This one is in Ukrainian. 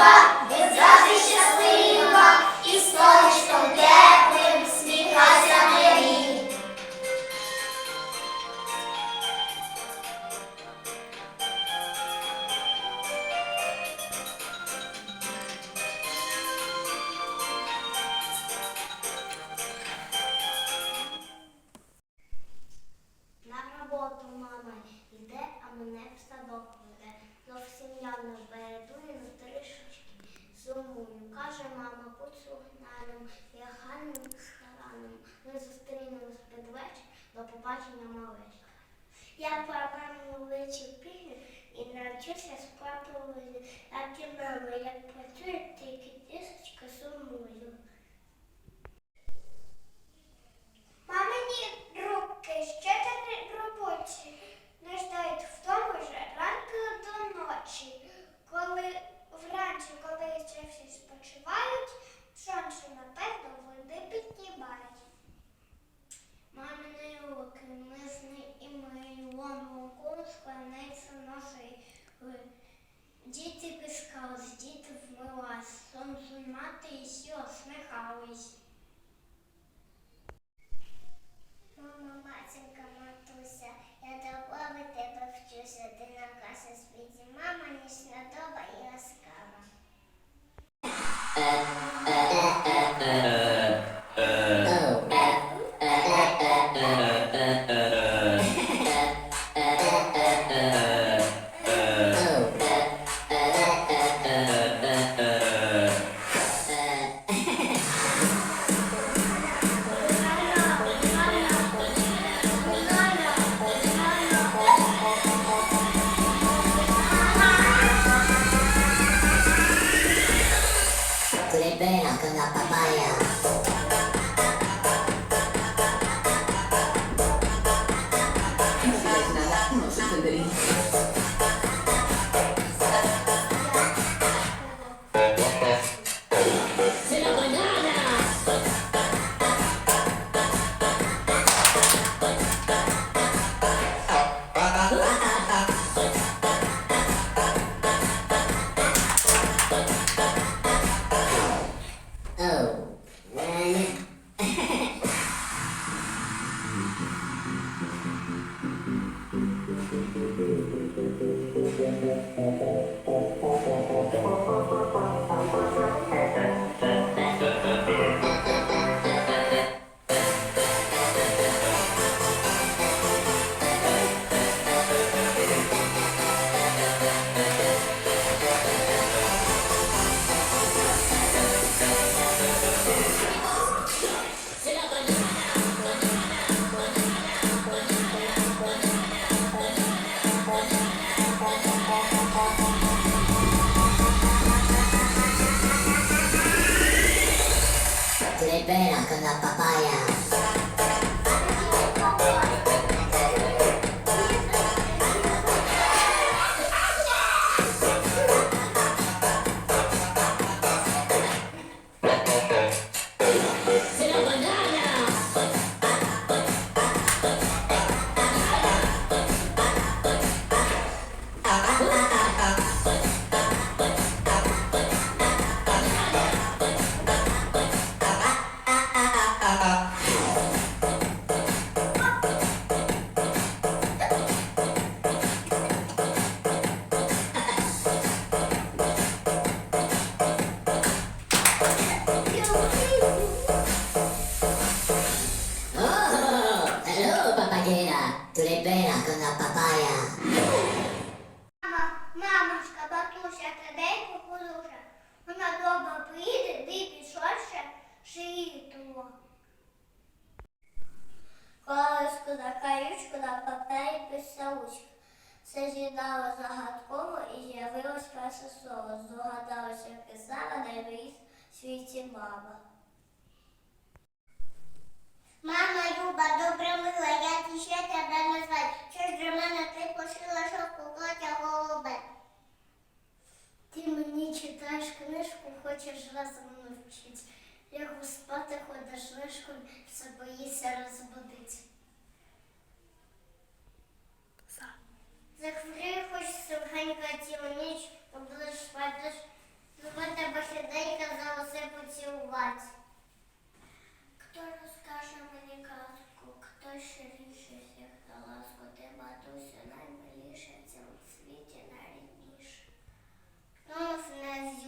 감사 до побачення малечка. Я папа вивчив пісню і навчився спробувати, як і мама, як працює, тільки тисочка сумую. Вмилась, сонцю мати і сі усміхались. Мама, матінка, матуся, я добре тебе вчуся, ти на каса світі, мама ніжна доба і ласкава. La papaya. 贝拉跟他爸爸呀。Галуська. Все з'єднало загадково і з'явилось перше слово. Здогадалося кисала, найбільш світі баба. Мама Люба, добре мила, я ще тебе не. Що ж для мене ти пошила шовку котя голубе? Ти мені читаєш книжку, хочеш разом навчити. Як спати ходиш лишком, все боїшся розбудити. Закри хоч сухенька цілу ніч, облиш падеш, Люба тебе хиденька за усе поцілувати. Хто розкаже мені казку, хто ще ріше всіх на ласку, ти матуся наймиліша в цьому світі найрідніша. Ну, нас